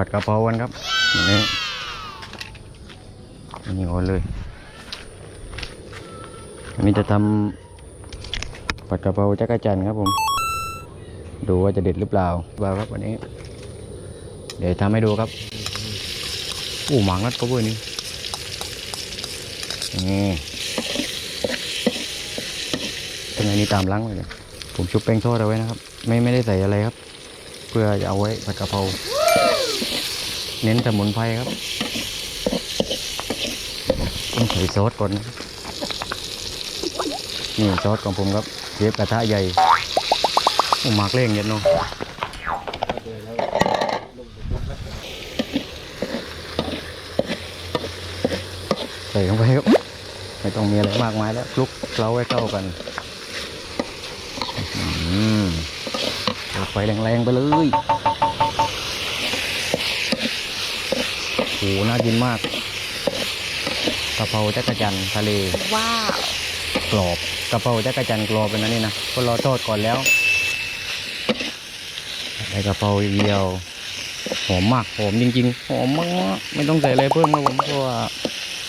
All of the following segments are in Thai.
ผัดกะเพรากันครับวันนี้นี่ก่อนเลยวันนี้จะทำผัดกะเพราจักรจันทร์ครับผม ดูว่าจะเด็ดหรือเปล่าเปล่าครับวันนี้ เดี๋ยวทำให้ดูครับอู้หมังนัดก็เบอร์นี้นี่ทำไมนี่ตามล้างเลยเนี่ยผมชุบแป้งทอดเอาไว้นะครับ ไม่ไม่ได้ใส่อะไรครับ เพื่อจะเอาไว้ผัดกะเพรา เน้นสมุนไพรครับต้องใส่ซอสก่อนนะนี่ซอสของผมครับเชฟกระทะใหญ่อ้หมากเล่งเย็นเนาะใส่ลงไปครับ ไม่ต้องมีอะไรมากมายแล้วคลุกเคล้าให้เข้ากันอืมไฟแรงๆไปเลย โหน่ากินมากกะเพราจักรจันทะเล ว้าว กรอบกะเพราจักรจันกรอบเป็นนั่นนี่นะก็รอทอดก่อนแล้วได้กะเพราเดียวหอมมากหอมจริงๆหอมมากไม่ต้องใส่อะไรเพิ่มนะผมเพราะว่า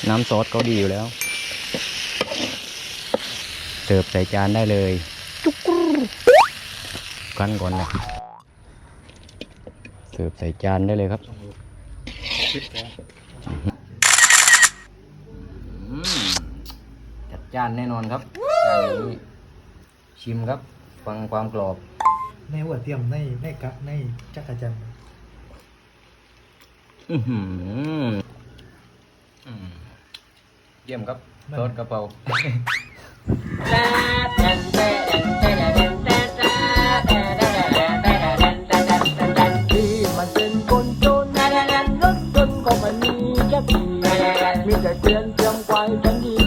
น้ำซอสเขาดีอยู่แล้ว เสิร์ฟใส่จานได้เลยจุกกันก่อนนะเสิร์ฟใส่จานได้เลยครับ อืมจัดจานแน่นอนครับจานนี้ชิมครับ ฟังความกรอบในหัวเทียมในในกะในจักรจันทร์อื้อหืออืมเยี่ยมครับซอสกะเพราที่ มี